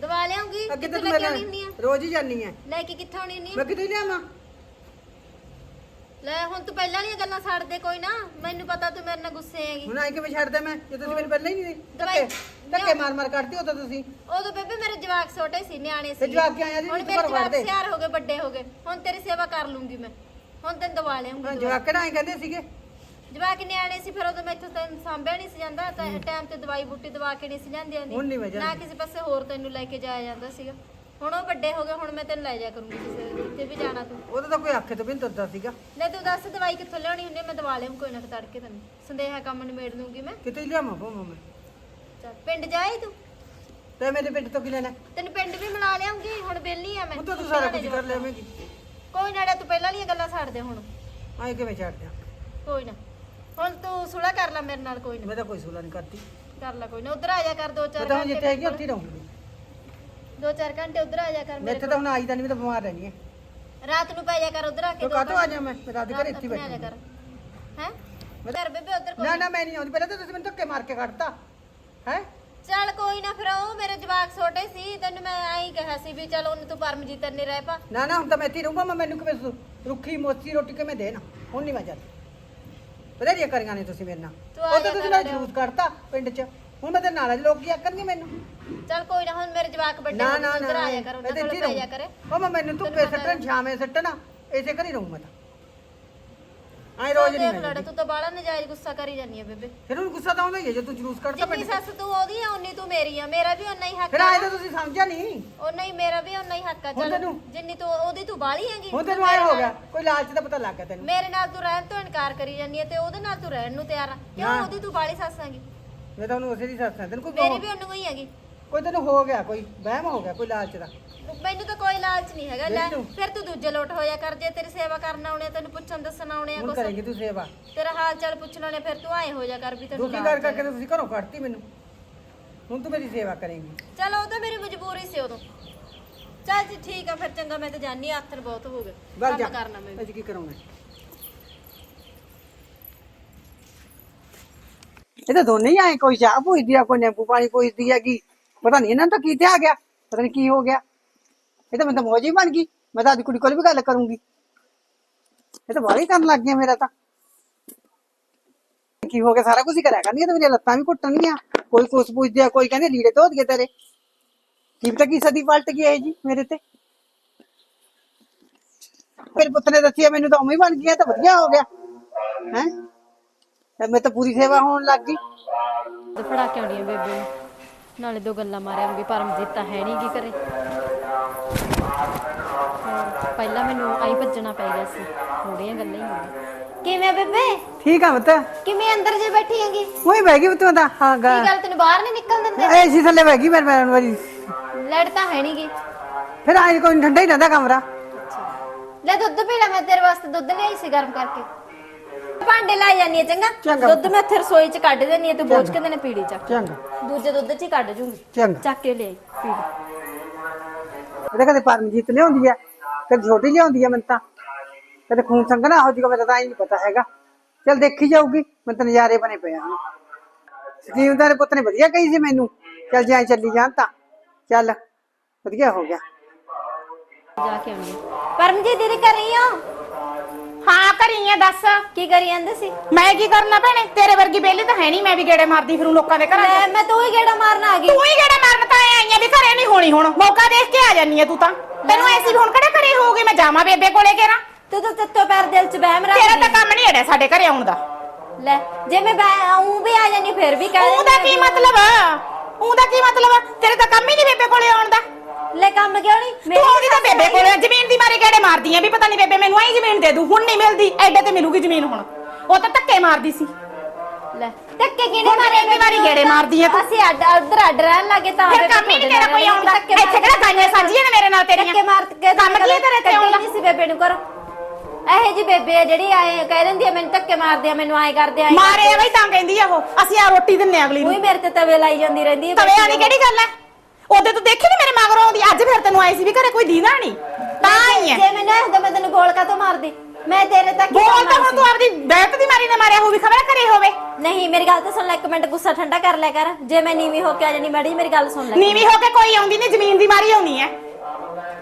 ਦਵਾ ਲਿਆਉਂਗੀ ਅੱਗੇ ਤਾਂ ਕਿੱਥੇ ਤੂੰ ਲੈ ਕੇ ਮੇਰੇ ਆਉਣੀ ਹੁੰਦੀ ਆ? ਰੋਜ਼ ਹੀ ਜਾਨੀ ਹੈ ਲੈ ਕੇ ਕਿੱਥੇ ਆਉਣੀ ਆ? ਮੈਂ ਕਿਤੇ ਲਿਆਵਾਂ? ਲੈ ਹੁਣ ਤੂੰ ਪਹਿਲਾਂ ਵਾਲੀਆਂ ਗੱਲਾਂ ਛੱਡ ਦੇ ਕੋਈ ਨਾ। ਮੈਨੂੰ ਪਤਾ ਤੂੰ ਮੇਰੇ ਨਾਲ ਗੁੱਸੇ ਹੈਗੀ। ਹੁਣ ਆਈ ਕਿਵੇਂ ਛੱਡਦੇ ਮੈਂ? ਜੇ ਤੁਸੀਂ ਮੈਨੂੰ ਪਹਿਲਾਂ ਹੀ ਨਹੀਂ ਧੱਕੇ ਧੱਕੇ ਮਾਰ ਮਾਰ ਕੱਢਦੇ ਹੋ ਤਾਂ ਤੁਸੀਂ। ਉਦੋਂ ਬੇਬੇ ਮੇਰੇ ਜਵਾਕ ਛੋਟੇ ਸੀ ਨਿਆਣੇ ਤੇ ਸੀ। ਜਵਾਕ ਕਿਉਂ ਆਇਆ ਜੀ? ਹੁਣ ਮੇਰੇ ਜਵਾਕ। ਸਿਆਰ ਹੋ ਗਏ ਵੱਡੇ ਹੋ ਗਏ। ਹੁਣ ਤੇਰੀ ਸੇਵਾ ਕਰ ਲੂੰਗੀ ਮੈਂ। ਹੁਣ ਤੈਨੂੰ ਦਵਾ ਲਿਆਉਂਗੀ ਜਵਾਕ ਕਿਹੜਾ ਐ ਕਹਿੰਦੇ ਸੀਗੇ? ਜਵਾਕ ਨਿਆਣੇ ਸੀ ਫਿਰ ਉਦੋਂ ਮੈਥੋਂ ਤੈਨੂੰ ਸਾਂਭਿਆ ਨਹੀਂ ਸੀ ਜਾਂਦਾ। ਤਾਂ ਟਾਈਮ ਤੇ ਦਵਾਈ ਬੂਟੀ ਦਵਾ ਕੇ ਨਹੀਂ ਸੀ ਜਾਂਦੀ ਨਾ। ਕਿਸੇ ਪਾਸੇ ਹੋਰ ਤੈਨੂੰ ਲੈ ਕੇ ਜਾਇਆ ਜਾਂਦਾ ਸੀਗਾ। ਹੁਣ ਉਹ ਵੱਡੇ ਹੋ ਗਏ ਹੁਣ ਮੈਂ ਤੈਨੂੰ ਲੈ ਜਾ ਕਰੂੰਗੀ ਕਿਸੇ ਜਿੱਥੇ ਵੀ ਜਾਣਾ ਤੂੰ। ਉਹਦਾ ਤਾਂ ਕੋਈ ਅੱਖੇ ਤੋਂ ਵੀ ਨਹੀਂ ਤੁਰਦਾ ਸੀਗਾ। ਲੈ ਤੂੰ ਦੱਸ ਦਵਾਈ ਕਿੱਥੋਂ ਲਿਆਉਣੀ ਹੁੰਦੀ ਆ, ਮੈਂ ਦਵਾ ਲਿਆਉਂ ਕੋਈ ਨਾ ਤੜਕੇ ਤੈਨੂੰ। ਸੰਦੇਹਾ ਕੰਮ ਨਿਬੇੜ ਦੂੰਗੀ ਮੈਂ। ਕਿਤੇ ਲਿਆਵਾਂ ਭਾਵਾਂ ਮੈਂ। ਚੱਲ ਪਿੰਡ ਜਾਏ ਤੂੰ। ਤੇ ਮੇਰੇ ਪਿੰਡ ਤੋਂ ਕੀ ਲੈਣਾ? ਤੈਨੂੰ ਪਿੰਡ ਵੀ ਮਿਲਾ ਲਿਆਉਂਗੀ ਹੁਣ ਬੇਲੀ ਆ ਮੈਂ। ਹੁਣ ਤਾਂ ਤੂੰ ਸਾਰਾ ਕੁਝ ਕਰ ਲਿਆਵੇਂਗੀ। ਕੋਈ ਨਾ ਤੂੰ ਪਹਿਲਾਂ ਵਾਲੀਆਂ ਗੱਲਾਂ ਛੱਡ ਦੇ ਹੁਣ। ਆਏ ਕਿਵੇਂ ਛੱਡ ਦਿਆਂ? ਕੋਈ ਨਾ। ਹੁਣ ਤੂੰ ਸੁਲਾ ਕਰ ਲੈ ਮੇਰੇ ਨਾਲ ਕੋਈ ਨਾ। ਮੈਂ ਤਾਂ ਕੋਈ ਸੁਲਾ ਨਹੀਂ ਕਰਦੀ। ਕਰ ਲੈ ਕੋਈ ਨਾ ਉਧਰ ਆ ਜਾ ਕਰ ਦੋ ਮੈਂ ਚਾਰ ਤਾਂ ਹੁਣ ਘੰਟੇ ਜਿੱਥੇ ਹੈਗੀ ਉੱਥੇ ਹੀ ਰਹੂੰਗੀ। ਦੋ ਚਾਰ ਘੰਟੇ ਉਧਰ ਆ ਜਾ ਕਰ ਮੈਂ ਮੇਰੇ ਇੱਥੇ ਤਾਂ ਹੁਣ ਆਈ ਤਾਂ ਨਹੀਂ ਮੈਂ ਤਾਂ ਬਿਮਾਰ ਰਹਿਣੀ ਹੈ। ਕੋਲ। ਰਾਤ ਨੂੰ ਪੈ ਜਾ ਕਰ ਉਧਰ ਆ ਕੇ ਤੂੰ ਕਾਹਤੋਂ ਆ। ਜਾ ਮੈਂ? ਮੈਂ ਰਾਤ ਘਰੇ ਇੱਥੇ ਹੀ ਨੂੰ ਬੈਠੀ ਕਰ। ਹੈ? ਕਰ ਬੇਬੇ ਉਧਰ ਨਾ ਕੋਈ ਨਾ ਮੈਂ ਨਹੀਂ ਆਉਂਦੀ। ਪਹਿਲਾਂ ਤਾਂ ਤੁਸੀਂ ਮੈਨੂੰ ਧੱਕੇ ਮਾਰ ਕੇ ਕੱਢਤਾ। ਹੈ? ਚੱਲ ਕੋਈ ਨਾ ਫਿਰ ਉਹ ਮੇਰੇ ਜਵਾਕ ਛੋਟੇ ਸੀ ਤੈਨੂੰ ਮੈਂ ਐਂ ਹੀ ਕਿਹਾ ਸੀ ਵੀ ਚੱਲ ਉਹਨੂੰ ਤੂੰ ਪਰਮਜੀਤ ਨੇ ਰਹਿ ਪਾ। ਨਾ ਨਾ ਹੁਣ ਤਾਂ ਮੈਂ ਇੱਥੇ ਹੀ ਰਹੂੰਗਾ ਮੈਂ ਮੈਨੂੰ ਕਿਵੇਂ ਸੁ- ਰੁੱਖੀ ਮੋਚੀ ਰੋਟੀ ਕਿਵੇਂ ਦੇਣਾ? ਹੁਣ ਨਹੀਂ ਮੈਂ ਜਾਂਦੀ। ਬਥੇਰੀਆਂ ਕਰੀਆਂ ਨੇ ਤੁਸੀਂ ਮੇਰੇ ਨਾਲ। ਤੂੰ ਆ ਉਹ ਜਾ ਤਾਂ ਤੁਸੀਂ ਕਰ ਨਾਲ ਜਲੂਸ ਕੱਢਤਾ ਪਿੰਡ 'ਚ। ਹੁਣ ਮੈਂ ਤੇ ਨਾਲ ਲੋਕ ਕੀ ਆਖਣਗੇ ਮੈਨੂੰ? ਚੱਲ ਕੋਈ ਨਾ ਹੁਣ ਮੇਰੇ ਜਵਾਕ ਵੱਡੇ ਨਾ ਹੋ ਨਾ ਨਾ ਆ ਜਾ ਕਰ ਉਹਨਾਂ ਤਾਂ ਕੋਲ ਹੀ ਕਰੇ। ਉਹ ਮੈਂ ਮੈਨੂੰ ਧੁੱਪੇ ਸੱਟਣ ਛਾਵੇਂ ਸੱਟਣਾ ਇਸੇ ਘਰੇ ਰਹੂੰ ਮੈਂ ਤਾਂ। ਆਏ ਰੋਜ਼ ਨਹੀਂ ਦੇਖ ਲੜ। ਤੂੰ ਤਾਂ ਬਾਲਾ ਨਜਾਇਜ਼ ਗੁੱਸਾ ਕਰੀ ਜਾਂਦੀ ਆ ਬੇਬੇ। ਫਿਰ ਉਹਨੂੰ ਗੁੱਸਾ ਤਾਂ ਆਉਂਦਾ ਹੀ ਹੈ ਜੇ ਤੂੰ ਜਲੂਸ ਕੱਢਤਾ ਜਿੰਨੀ ਸੱਸ ਤੂੰ ਉਹਦੀ ਆ ਉਨੀ ਤੂੰ ਮੇਰੀ ਆ ਮੇਰਾ ਵੀ ਉਨਾ ਹੀ ਹੱਕ ਫਿਰ ਆ ਆਏ ਤਾਂ ਤੁਸੀਂ ਸਮਝਿਆ ਨਹੀਂ? ਉਨਾ ਹੀ ਮੇਰਾ ਵੀ ਉਨਾ ਹੀ ਹੱਕ ਆ ਹੁਣ ਚੱਲ ਤੈਨੂੰ- ਜਿੰਨੀ ਤੂੰ ਉਹਦੀ ਤੂੰ ਬਾਲੀ ਹੈਗੀ ਹੁਣ ਤੈਨੂੰ ਆਏ ਹੋ ਗਿਆ ਕੋਈ ਲਾਲਚ ਦਾ ਪਤਾ ਲੱਗ ਗਿਆ ਤੈਨੂੰ। ਮੇਰੇ ਨਾਲ ਤੂੰ ਰਹਿਣ ਤੋਂ ਇਨਕਾਰ ਕਰੀ ਜਾਂਦੀ ਹੈ ਤੇ ਉਹਦੇ ਨਾਲ ਤੂੰ ਰਹਿਣ ਨੂੰ ਤਿਆਰ ਆ। ਕਿਉਂ ਨਾ। ਉਹਦੀ ਤੂੰ ਬਾਲੀ ਸੱਸ ਹੈਗੀ? ਮੈਂ ਤਾਂ ਉਹਨੂੰ ਉਸੇ ਦੀ ਸੱਸ ਹਾਂ। ਤੈਨੂੰ ਕੋਈ ਮੇਰੀ ਵੀ ਉਹਨੂੰ ਹੀ ਹੈਗੀ। ਕੋਈ ਤੈਨੂੰ ਹੋ ਗਿਆ ਕੋਈ ਵਹਿਮ ਹੋ ਗਿਆ ਕੋਈ ਲਾਲਚ ਦਾ? ਮੈਨੂੰ ਤਾਂ ਕੋਈ ਲਾਲਚ ਨਹੀਂ ਹੈਗਾ ਲੈ ਫਿਰ ਤੂੰ ਦੂਜੇ ਲੋਟ ਹੋਇਆ ਕਰ ਜੇ ਤੇਰੀ ਸੇਵਾ ਕਰਨ ਆਉਣੇ ਆ, ਤੈਨੂੰ ਪੁੱਛਣ ਦੱਸਣ ਆਉਣੇ ਆ ਹੁਣ ਕੁਛ। ਕਰੇਗੀ ਤੂੰ ਸੇਵਾ? ਤੇਰਾ ਹਾਲ ਚਾਲ ਪੁੱਛਣ ਆਉਣੇ ਫਿਰ ਤੂੰ ਆਏ ਹੋ ਜਾ ਕਰ ਵੀ ਤੈਨੂੰ ਦੁਖੀ ਕਰ ਲਾਲਚ ਕਰਕੇ ਹੈ। ਤਾਂ ਤੁਸੀਂ ਘਰੋਂ ਕੱਢਤੀ ਮੈਨੂੰ। ਹੁਣ ਤੂੰ ਮੇਰੀ ਸੇਵਾ ਕਰੇਂਗੀ। ਚਲ ਉਹ ਤਾਂ ਮੇਰੀ ਮਜਬੂਰੀ ਸੀ ਉਦੋਂ। ਚੱਲ ਜੀ ਠੀਕ ਆ ਫਿਰ ਚੰਗਾ ਮੈਂ ਤਾਂ ਜਾਨੀ ਆ ਆਥਰ ਬਹੁਤ ਹੋ ਗਏ। ਜਾ ਕੰਮ ਕਰਨਾ ਮੈਂ ਵੀ। ਅੱਜ ਕੀ ਕਰਾਉਣਾ ਇਹ ਤਾਂ ਦੋਨੇ ਹੀ ਆਏ, ਕੋਈ ਚਾਹ ਪੁੱਛਦੀ ਆ, ਕੋਈ ਨਿੰਬੂ ਪਾਣੀ ਪੁੱਛਦੀ ਹੈਗੀ। ਪਤਾ ਨਹੀਂ ਇਹਨਾਂ ਨੂੰ ਤਾਂ ਕੀ ਤੇ ਆ ਗਿਆ, ਪਤਾ ਨਹੀਂ ਕੀ ਹੋ ਗਿਆ। ਇਹ ਤਾਂ ਮੈਂ ਤਾਂ ਮੌਜ ਹੀ ਬਣ ਗਈ, ਮੈਂ ਤਾਂ ਅੱਜ ਕੁੜੀ ਕੋਲ ਵੀ ਗੱਲ ਕਰੂੰਗੀ। ਇਹ ਤਾਂ ਬਾਹਲੀ ਕਰਨ ਲੱਗ ਗਿਆ ਮੇਰਾ ਤਾਂ। ਕੀ ਹੋ ਗਿਆ, ਸਾਰਾ ਕੁਝ ਹੀ ਕਰਿਆ ਕਰਨੀ ਤੇ ਮੇਰੀਆਂ ਲੱਤਾਂ ਵੀ ਘੁੱਟਣਗੀਆਂ। ਕੋਈ ਕੁਛ ਪੁੱਛਦੀ ਆ, ਕੋਈ ਕਹਿੰਦੇ ਲੀੜੇ ਧੋ ਦਈਏ ਤੇਰੇ। ਕੀ ਪਤਾ ਕੀ ਸਦੀ ਪਲਟ ਗਈ ਇਹ ਜੀ ਮੇਰੇ ਤੇ। ਮੇਰੇ ਪੁੱਤ ਨੇ ਦੱਸਿਆ, ਮੈਨੂੰ ਤਾਂ ਉਵੇਂ ਹੀ ਬਣ ਗਿਆ ਤਾਂ ਵਧੀਆ ਹੋ ਗਿਆ। ਹੈ? ਤੇ ਮੈਂ ਤਾਂ ਪੂਰੀ ਸੇਵਾ ਹੋਣ ਲੱਗ ਗਈ। ਤੇ ਫੜਾ ਕੇ ਆਉਣੀ ਆ ਬੇਬੇ ਨੂੰ। ਨਾਲੇ ਦੋ ਗੱਲਾਂ ਮਾਰਿਆਂਗੀ ਪਰਮਜੀਤ ਤਾਂ ਹੈ ਨਹੀਂ ਕੀ ਕਰੇ ਹਾਂ, ਪਹਿਲਾਂ ਮੈਨੂੰ ਆਈ ਭੱਜਣਾ ਪੈ ਗਿਆ ਸੀ। ਥੋੜੀਆਂ ਗੱਲਾਂ ਹੀ ਹੋਈਆਂ। ਕਿਵੇਂ ਆ ਬੇਬੇ? ਠੀਕ ਆ ਪੁੱਤ। ਕਿਵੇਂ ਅੰਦਰ ਜੇ ਬੈਠੀ ਹੈਗੀ? ਕੀ ਉਹੀ ਬਹਿ ਗਈ ਪੁੱਤ ਹਾਂ ਗਾ। ਗੱਲ ਤੈਨੂੰ ਬਾਹਰ ਨਹੀਂ ਨਿਕਲ ਦਿੰਦੇ? ਐ ਸੀ ਥੱਲੇ ਬਹਿ ਗਈ ਮੇਰੇ ਮੈਨ ਵਾਰੀ। ਲੈਟ ਤਾਂ ਹੈ ਨਹੀਂਗੀ ਫਿਰ ਆਏ ਕੋਈ ਠੰਡਾ ਹੀ ਰਹਿੰਦਾ ਕਮਰਾ। ਲੈ ਦੁੱਧ ਪੀ ਲੈ ਮੈਂ ਤੇਰੇ ਵਾਸਤੇ। ਦੁੱਧ ਲਿਆਈ ਸੀ ਗਰਮ ਕਰਕੇ। ਭਾਂਡੇ ਲਾ ਜਾਨੀ ਆ ਚੰਗਾ? ਚੰਗਾ। ਦੁੱਧ ਮੈਂ ਇੱਥੇ ਰਸੋਈ ਚ ਕੱਢ ਦੇਣੀ ਆ ਤੂੰ ਬੋਝ ਕੇ ਦੇਣੇ ਪੀੜੀ ਚ ਚੰਗਾ। ਦੂਜੇ ਦੁੱਧ ਚ ਹੀ ਕੱਢ ਜੂੰਗੀ। ਚੰਗਾ। ਚੱਕ ਕੇ ਲਿਆਈ ਪੀੜੀ। ਇਹਦੇ ਕਦੇ ਪਰਮਜੀਤ ਲਿਆਉਂਦੀ ਆ? ਕਦੇ ਛੋਟੀ ਲਿਆਉਂਦੀ ਆ ਮੈਨੂੰ ਤਾਂ? ਕਦੇ ਖੂਨ ਸੰਗਣਾ ਹੋ ਜੂਗਾ ਮੈਨੂੰ ਤਾਂ ਹੀ ਨਹੀਂ ਪਤਾ ਹੈਗਾ। ਚਲ ਦੇਖੀ ਜਾਊਗੀ ਮੈਂ ਤਾਂ ਨਜ਼ਾਰੇ ਬਣੇ ਪਏ ਆ ਸਕੀਮ ਦਾ ਪੁੱਤ ਨੇ ਵਧੀਆ ਕਹੀ ਸੀ ਮੈਨੂੰ। ਚਲ ਜਾਈ ਚੱਲੀ ਜਾਣ ਤਾਂ। ਚੱਲ ਵਧੀਆ ਹੋ ਗਿਆ। ਜਾ ਕੇ ਆਉਂਦੀ ਆ। ਪਰਮਜੀਤ ਦੀਦੀ ਕਰ ਰਹੀ ਹੋ ਹਾਂ ਕਰੀ ਆ ਦੱਸ। ਕੀ ਕਰੀ ਜਾਂਦੇ ਸੀ? ਮੈਂ ਕੀ ਕਰਨਾ ਭੈਣੇ? ਤੇਰੇ ਵਰਗੀ ਬੇਲੀ ਤਾਂ ਹੈ ਨਹੀਂ ਮੈਂ ਵੀ ਗੇੜੇ ਮਾਰਦੀ ਫਿਰੂ ਲੋਕਾਂ ਦੇ ਘਰਾਂ 'ਚ। ਮੈਂ ਮੈਂ ਤੂੰ ਹੀ ਗੇੜਾ ਮਾਰਨ ਆ ਗਈ। ਤੂੰ ਹੀ ਗੇੜੇ ਮਾਰਨ ਤਾਂ ਆਈਆਂ ਵੀ ਘਰੇ ਨਹੀਂ ਹੋਣੀ ਹੁਣ। ਮੌਕਾ ਦੇਖ ਕੇ ਆ ਜਾਨੀ ਆ ਤੂੰ ਤਾਂ। ਤੈਨੂੰ ਐਸੀ ਵੀ ਹੁਣ ਕਿਹੜਾ ਘਰੇ ਹੋਊਗੀ? ਮੈਂ ਜਾਵਾਂ ਬੇਬੇ ਕੋਲੇ ਕੇਰਾ ਤੂੰ ਤਾਂ ਤੱਤੋ ਪੈਰ ਦਿਲ ਚ ਬਹਿਮ ਰੱਖ ਤੇਰਾ ਤਾਂ ਕੰਮ ਨਹੀਂ ਅੜਿਆ ਸਾਡੇ ਘਰੇ ਆਉਣ ਦਾ। ਲੈ ਜੇ ਮੈਂ ਆਉਂ ਵੀ ਆ ਜਾਨੀ ਫਿਰ ਵੀ ਕਹਿ ਉਹਦਾ ਕੀ ਮਤਲਬ? ਉਹਦਾ ਕੀ ਮਤਲਬ? ਤੇਰੇ ਤਾਂ ਕੰਮ ਹੀ ਨਹੀਂ ਬੇਬੇ ਕੋਲੇ ਆਉਣ ਦਾ। ਲੈ ਕੰਮ ਕਿਉਂ ਨਹੀਂ ਤੂੰ ਆਉਂਦੀ ਤਾਂ ਬੇਬੇ ਕੋਲੇ ਆ, ਜ਼ਮੀਨ ਦੀ ਮਾਰੀ ਗੇੜੇ ਮਾਰਦੀ ਆ ਵੀ ਪਤਾ ਨਹੀਂ ਬੇਬੇ ਮੈਨੂੰ ਆਈ ਜ਼ਮੀਨ ਦੇ ਦੂ ਹੁਣ ਨਹੀਂ ਮਿਲਦੀ ਐਡੇ ਤੇ ਮਿਲੂਗੀ ਜ਼ਮੀਨ ਹੁਣ। ਉਹ ਤਾਂ ਧੱਕੇ ਮਾਰਦੀ ਸੀ। ਲੈ ਧੱਕੇ ਕਿਹਨੇ ਹੁਣ ਮਾਰੇ? ਕਿੰਨੀ ਵਾਰੀ ਗੇੜੇ ਮਾਰਦੀ ਆ ਤੂੰ? ਅਸੀਂ ਅੱਡ ਉਧਰ ਅੱਡ ਰਹਿਣ ਲੱਗੇ ਤਾਂ ਫਿਰ ਕੰਮ ਹੀ ਨਹੀਂ ਤੇਰਾ ਕੋਈ ਆਉਂਦਾ। ਇੱਥੇ ਕਿਹੜਾ ਗਾਈਆਂ ਸਾਂਝੀਆਂ ਨੇ ਮੇਰੇ ਨਾਲ ਤੇਰੀਆਂ? ਧੱਕੇ ਮਾਰ ਕੇ ਕੰਮ ਕੀ ਤੇਰੇ ਤੇ ਆਉਂਦਾ? ਨਹੀਂ ਸੀ ਬੇਬੇ ਨੂੰ ਕਰੋ। ਇਹ ਜੀ ਬੇਬੇ ਆ ਜਿਹੜੀ ਆਏ ਕਹਿ ਦਿੰਦੀ ਆ ਮੈਨੂੰ ਧੱਕੇ ਮਾਰਦੇ ਆ ਮੈਨੂੰ ਆਏ ਕਰਦੇ ਆ ਮਾਰੇ ਆ। ਬਈ ਤਾਂ ਕਹਿੰਦੀ ਆ ਉਹ। ਅਸੀਂ ਆ ਰੋਟੀ ਦਿੰਨੇ ਆ ਅਗਲੀ ਉਹੀ ਨੂੰ ਮੇਰੇ ਤੇ ਤਵੇ ਲਾਈ ਜਾਂਦੀ ਰਹਿੰਦੀ ਹੈ ਤਵੇ ਵਾਲੀ ਕਿਹੜੀ ਗੱਲ ਐ? ਉਹਦੇ ਤੂੰ ਦੇਖੀ ਨੀ ਮੇਰੇ ਮਗਰੋਂ ਆਉਂਦੀ? ਅੱਜ ਫਿਰ ਤੈਨੂੰ ਆਈ ਸੀ ਵੀ ਘਰੇ ਕੋਈ ਦੀਦਾ ਨਹੀਂ ਤਾਂ ਐ ਜੇ ਮੈਂ ਨਾ ਹੁੰਦਾ ਮੈਂ ਤੈਨੂੰ ਗੋਲ ਕਾ ਤੋਂ ਮਾਰਦੀ। ਮੈਂ ਤੇਰੇ ਤੱਕ ਹੀ ਬੋਲ ਤਾਂ ਹੁਣ ਤੂੰ ਆਪਦੀ ਬੈਠ ਦੀ ਮਾਰੀ ਨੇ ਮਾਰਿਆ ਹੋਊ ਵੀ ਖਬਰ ਘਰੇ ਹੋਵੇ। ਨਹੀਂ ਮੇਰੀ ਗੱਲ ਤਾਂ ਸੁਣ ਲੈ ਇੱਕ ਮਿੰਟ ਗੁੱਸਾ ਠੰਡਾ ਕਰ ਲਿਆ ਕਰ। ਜੇ ਮੈਂ ਨੀਵੀਂ ਹੋ ਕੇ ਆ ਜਾਨੀ ਮੜੀ ਮੇਰੀ ਗੱਲ ਸੁਣ ਲੈ। ਨੀਵੀਂ ਹੋ ਕੇ ਕੋਈ ਆਉਂਦੀ ਨਹੀਂ ਜ਼ਮੀਨ ਦੀ ਮਾਰੀ ਆਉਣੀ ਐ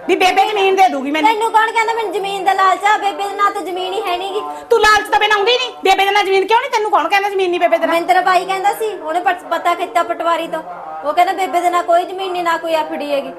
ਵੀ ਬੇਬੇ ਜ਼ਮੀਨ ਦੇ ਦੂਗੀ ਮੈਨੂੰ। ਤੈਨੂੰ ਕੌਣ ਕਹਿੰਦਾ ਮੈਨੂੰ ਜ਼ਮੀਨ ਦਾ ਲਾਲਚ ਆ? ਬੇਬੇ ਦੇ ਨਾਂ ਤੇ ਜ਼ਮੀਨ ਹੀ ਹੈ ਨਹੀਂਗੀ। ਤੂੰ ਲਾਲਚ ਤਾਂ ਬਣਾਉਂਦੀ ਨਹੀਂ। ਬੇਬੇ ਦੇ ਨਾਲ ਜ਼ਮੀਨ ਕਿਉਂ ਨਹੀਂ? ਤੈਨੂੰ ਕੌਣ ਕਹਿੰਦਾ ਜ਼ਮੀਨ ਨਹੀਂ ਬੇਬੇ ਦੇ ਨਾਲ ਮੈਨੂੰ ਤੇਰਾ ਭਾਈ ਕਹਿੰਦਾ ਸੀ ਉਹਨੇ ਪਤਾ ਕੀਤਾ ਪਟਵਾਰੀ ਤੋਂ। ਉਹ ਕਹਿੰਦਾ ਬੇਬੇ ਦੇ ਨਾਂ ਕੋਈ ਜ਼ਮੀਨ ਨਹੀਂ ਨਾ ਕੋਈ ਐਫਡੀ ਹੈਗੀ।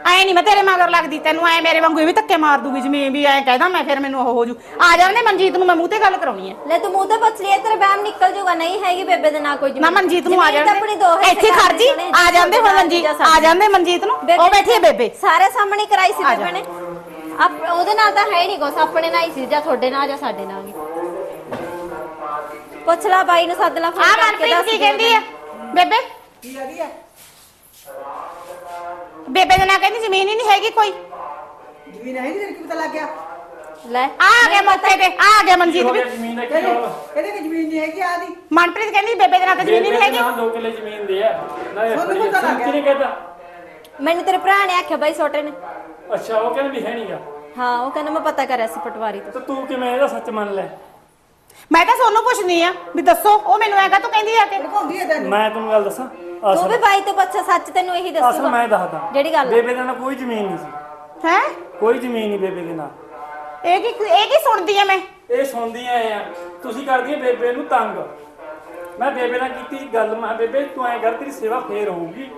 ਐ ਨਹੀਂ ਮੈਂ ਤੇਰੇ ਮਗਰ ਲੱਗਦੀ ਤੈਨੂੰ ਐ ਮੇਰੇ ਵਾਂਗੂ ਇਹ ਵੀ ਧੱਕੇ ਮਾਰ ਦੂਗੀ ਜ਼ਮੀਨ ਵੀ ਐ ਕਹਿਦਾ ਮੈਂ ਫਿਰ ਮੈਨੂੰ ਉਹ ਹੋ ਜੂ ਆ ਜਾਂਦੇ ਮਨਜੀਤ ਨੂੰ ਮੈਂ ਮੂੰਹ ਤੇ ਗੱਲ ਕਰਾਉਣੀ ਐ ਲੈ ਤੂੰ ਮੂੰਹ ਤੇ ਪੁੱਛ ਲਈ ਤੇਰਾ ਬਹਿਮ ਨਿਕਲ ਜਾਊਗਾ ਨਹੀਂ ਹੈਗੀ ਬੇਬੇ ਦੇ ਨਾਂ ਕੋਈ ਜ਼ਮੀਨ। ਨਾ ਮਨਜੀਤ ਨੂੰ ਆ ਜ਼ਮੀਨ ਤਾਂ ਆਪਣੀ ਦੋ ਇੱਥੇ ਲਈ ਉਹਨੇ, ਆ ਜਾਂਦੇ ਹੁਣ ਮਨਜੀਤ ਜਾਂ ਆ। ਜਾਂਦੇ ਮਨਜੀਤ ਨੂੰ। ਉਹ ਬੈਠੀ ਐ ਬੇਬੇ ਸਾਰੇ ਸਾਹਮਣੇ ਕਰਾਈ ਸੀ ਆ ਬੇਬੇ ਜਾ। ਨੇ ਆਪ ਉਹਦੇ ਨਾਲ ਤਾਂ ਹੈ ਨਹੀਂ ਕੁਛ ਆਪਣੇ ਨਾਲ ਹੀ ਸੀ ਜਾਂ ਤੁਹਾਡੇ ਨਾਲ ਜਾਂ ਸਾਡੇ ਨਾਲ ਪੁੱਛ ਲੈ ਬਾਈ ਨੂੰ ਸੱਦ ਲੈ ਫੋਨ ਆ ਕਰਕੇ ਮਨਪ੍ਰੀਤ ਦੱਸ ਕੀ ਕਹਿੰਦੀ ਐ ਬੇਬੇ? ਕੀ ਆ ਗਈ ਹੈ ਬੇਬੇ ਦੇ ਨਾਲ ਕਹਿੰਦੀ ਜ਼ਮੀਨ ਹੀ ਨਹੀਂ ਹੈਗੀ ਕੋਈ। ਜ਼ਮੀਨ ਹੈ ਨਹੀਂ ਤੇਰੇ ਕੀ ਪਤਾ ਲੱਗ ਗਿਆ? ਲੈ ਆ ਗਿਆ ਮੌਕੇ ਤੇ ਆ ਗਿਆ ਮਨਜੀਤ ਵੀ। ਜ਼ਮੀਨ ਦਾ ਕੀ ਜ਼ਮੀਨ ਨਹੀਂ ਹੈਗੀ ਆਦੀ ਮਨਪ੍ਰੀਤ ਕਹਿੰਦੀ ਬੇਬੇ ਦੇ ਨਾਲ ਤਾਂ ਜ਼ਮੀਨ ਹੀ ਨਹੀਂ ਹੈਗੀ। ਨਾ ਦੋ ਕਿੱਲੇ ਜ਼ਮੀਨ ਦੇ ਆ। ਨਾ ਇਹ ਤੁਹਾਨੂੰ ਪਤਾ ਲੱਗ ਗਿਆ। ਕਿਹਨੇ ਕਹਿੰਦਾ। ਮੈਨੂੰ ਤੇਰੇ ਭਰਾ ਨੇ ਆਖਿਆ ਬਾਈ ਛੋਟੇ ਨੇ। ਅੱਛਾ ਉਹ ਕਹਿੰਦਾ ਵੀ ਹੈ ਨਹੀਂਗਾ ਹਾਂ ਉਹ ਕਹਿੰਦਾ ਮੈਂ ਪਤਾ ਕਰਿਆ ਸੀ ਪਟਵਾਰੀ ਤੋਂ। ਤੇ ਤੂੰ ਕਿਵੇਂ ਇਹਦਾ ਸੱਚ ਮੰਨ ਲੈ? ਮੈਂ ਤਾਂ ਸੋਨੂੰ ਪੁੱਛਦੀ ਆ ਵੀ ਦੱਸੋ ਉਹ ਮੈਨੂੰ ਐ ਤੂੰ ਕਹਿੰਦੀ ਆ ਕਿ। ਭੜਕਾਉਂਦੀ ਹੈ ਤੈਨੂੰ। ਮੈਂ ਤੈਨੂੰ ਗੱਲ ਦੱਸਾਂ? ਤੂੰ ਅਸਲ ਵੀ ਬਾਈ ਤੋਂ ਪੁੱਛ ਸੱਚ ਤੈਨੂੰ ਇਹੀ ਅਸਲ ਦੱਸੂਗਾ ਮੈਂ ਦੱਸਦਾ। ਜਿਹੜੀ ਗੱਲ ਆ। ਬੇਬੇ ਦੇ ਨਾਲ ਕੋਈ ਜ਼ਮੀਨ ਨਹੀਂ ਸੀ। ਹੈ? ਕੋਈ ਜ਼ਮੀਨ ਨਹੀਂ ਬੇਬੇ ਦੇ ਨਾਲ। ਇਹ ਕੀ ਇਹ ਕੀ ਸੁਣਦੀ ਆ ਮੈਂ? ਇਹ ਸੁਣਦੀਆਂ ਆਏ ਆ। ਤੁਸੀਂ ਕਰਦੀਆਂ ਬੇਬੇ ਨੂੰ ਤੰਗ। ਮੈਂ ਬੇਬੇ ਨਾਲ ਕੀਤੀ ਗੱਲ ਮੈਂ ਬੇਬੇ ਤੂੰ ਐ ਕਰ ਤੇਰੀ ਸੇਵਾ ਫੇਰ ਹੋਊਗੀ।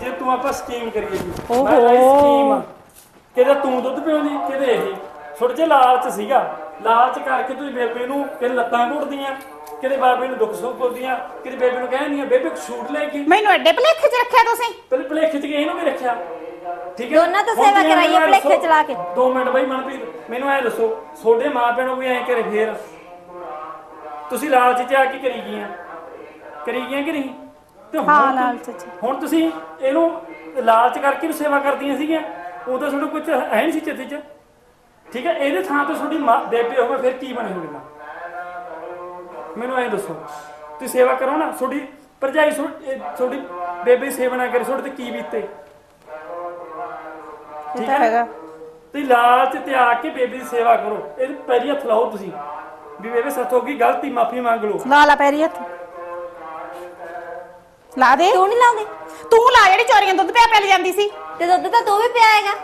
ਜੇ ਤੂੰ ਆਪਾਂ ਸਕੀਮ ਕਰੀਏ ਜੀ। ਮੈਂ ਸਕੀਮ ਕਿਤੇ ਤੂੰ ਦੁੱਧ ਪਿਉਂਦੀ ਕਿਤੇ ਇਹ? ਛੋਟੇ ਜਿਹੇ ਲਾਲਚ ਸੀਗਾ। ਲਾਲਚ ਕਰਕੇ ਤੁਸੀਂ ਬੇਬੇ ਨੂੰ ਕਿ ਲੱਤਾਂ ਘੁੱਟਦੀਆਂ ਕਿਤੇ ਬਾਬੇ ਨੂੰ ਦੁੱਖ ਸੁੱਖ ਬੋਲਦੀਆਂ ਕਿਤੇ ਬੇਬੇ ਨੂੰ ਕਹਿੰਦੀਆਂ ਬੇਬੇ ਸ਼ੂਟ ਲੈ ਕੇ ਮੈਨੂੰ ਐਡੇ ਭਲੇਖੇ 'ਚ ਰੱਖਿਆ ਤੁਸੀਂ? ਪਹਿਲੇ ਭਲੇਖੇ ਚ ਗਏ ਇਹਨੂੰ ਵੀ ਰੱਖਿਆ? ਠੀਕ ਹੈ? ਦੋਨਾਂ ਤੋਂ ਹੁਣ ਸੇਵਾ ਤੁਸੀਂ ਕਰਾਈ ਹੈ ਮੈਨੂੰ ਐਂ ਭੁਲੇਖੇ ਦੱਸੋ, ਚਲਾ ਕੇ। ਦੋ ਮਿੰਟ ਬਈ ਮਨਪ੍ਰੀਤ ਮੈਨੂੰ ਐ ਦੱਸੋ ਤੁਹਾਡੇ ਮਾਪਿਆਂ ਨੂੰ ਵੀ ਐਂ ਕਰੇ ਫੇਰ? ਤੁਸੀਂ ਲਾਲਚ ਚ ਆ ਕੇ ਕਰੀ ਗਈਆਂ। ਕਰੀ ਗਈਆਂ ਕਿ ਨਹੀਂ? ਤੇ ਹੁਣ ਹਾਂ, ਲਾਲਚ ਚ। ਹੁਣ ਤੁਸੀਂ ਇਹਨੂੰ ਲਾਲਚ ਕਰਕੇ ਵੀ ਸੇਵਾ ਕਰਦੀਆਂ ਸੀਗੀਆਂ ਉਦੋਂ ਤੁਹਾਨੂੰ ਕੁਝ ਹੈ ਨਹੀਂ ਸੀ ਚਿੱਤ ਚ। ਠੀਕ ਹੈ ਇਹਦੇ ਥਾਂ ਤੇ ਤੁਹਾਡੀ ਮਾਂ ਬੇਬੇ ਹੋਵੇ ਫਿਰ ਕੀ ਬਣੇ ਹੋਵੇਗਾ ਮੈਨੂੰ ਐਂ ਦੱਸੋ ਤੁਸੀਂ ਸੇਵਾ ਕਰੋ ਨਾ ਤੁਹਾਡੀ ਭਰਜਾਈ ਤੁਹਾਡੀ ਬੇਬੇ ਦੀ ਸੇਵਾ ਨਾ ਕਰੇ ਤੁਹਾਡੇ ਤੇ ਕੀ ਬੀਤੇ? ਇਹ ਤਾਂ ਹੈਗਾ। ਤੁਸੀਂ ਲਾਲਚ ਤੇ ਆ ਕੇ ਬੇਬੇ ਦੀ ਸੇਵਾ ਕਰੋ ਇਹ ਪੈਰੀ ਹੱਥ ਲਾਓ ਤੁਸੀਂ ਵੀ ਬੇਬੇ ਸੱਤ ਹੋ ਗਈ ਗਲਤੀ ਮਾਫੀ ਮੰਗ ਲਓ। ਲਾ ਲਾ ਪੈਰੀ ਹੱਥ। ਲਾ ਦੇ। ਤੂੰ ਨਹੀਂ ਲਾਉਂਦੀ। ਤੂੰ ਲਾ ਜਿਹੜੀ ਚੋਰੀਆਂ ਦੁੱਧ ਪਿਆ ਪਿਆ ਜਾਂਦੀ ਸੀ। ਤੇ ਦੁੱਧ ਤਾਂ ਤੂੰ ਵੀ ਪਿਆਏਗਾ।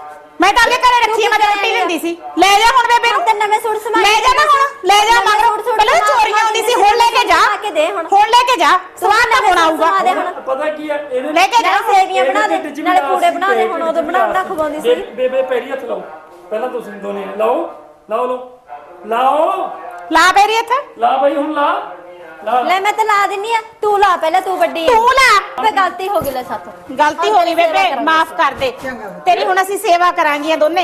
ਮੈਂ ਤਾਂ ਆਪਣੇ ਘਰੇ ਰੱਖੀ ਆ, ਮੈਂ ਤਾਂ ਰੋਟੀ ਦਿੰਦੀ ਸੀ। ਲੈ ਜਾ ਹੁਣ ਬੇਬੇ ਨੂੰ। ਤੇ ਨਵੇਂ ਸੂਟ ਸਮਾ ਲੈ ਜਾ ਨਾ ਹੁਣ ਲੈ ਜਾ ਮਗਰ ਸੂਟ ਸੂਟ ਪਹਿਲਾਂ ਚੋਰੀਆਂ ਆਉਂਦੀ ਸੀ ਹੁਣ ਲੈ ਕੇ ਜਾ। ਕੇ ਦੇ ਹੁਣ। ਹੁਣ ਲੈ ਕੇ ਜਾ। ਸਵਾਦ ਨਾ ਨਵੇਂ ਹੁਣ ਆਊਗਾ ਦੇ ਹੁਣ। ਪਤਾ ਕੀ ਹੈ ਇਹਦੇ ਲੈ ਕੇ ਜਾ। ਨਾਲੇ ਸੇਵੀਆਂ ਬਣਾ ਦੇ ਇਹਦੇ ਢਿੱਡ 'ਚ ਨਾਲੇ ਪੂੜੇ ਬਣਾ ਦੇ ਹੁਣ ਉਦੋਂ ਬਣਾ ਬਣਾ ਖਵਾਉਂਦੀ ਬੇ- ਸੀ। ਬੇਬੇ ਪੈਰੀ ਹੱਥ ਲਾਓ। ਪਹਿਲਾਂ ਤੁਸੀਂ ਦੋਨੇ ਲਾਓ। ਲਾਓ। ਲਓ ਲਾਓ ਲਾ ਪੈਰੀ ਹੱਥ ਲਾ ਬਾਈ ਹੁਣ ਲਾ। ਲਾ ਲੈ। ਮੈਂ ਤੇ ਲਾ ਦਿੰਨੀ ਆ। ਤੂੰ ਲਾ ਪਹਿਲਾਂ ਤੂੰ ਵੱਡੀ ਤੂੰ ਲਾ। ਬੇ ਗਲਤੀ ਹੋ ਗਈ ਲੈ ਸਾਥੋਂ ਗਲਤੀ ਹੋ ਗਈ ਬੇਬੇ ਮਾਫ ਕਰ ਦੇ। ਤੇਰੀ ਹੁਣ ਅਸੀਂ ਸੇਵਾ ਕਰਾਂਗੀਆਂ ਦੋਨੇ।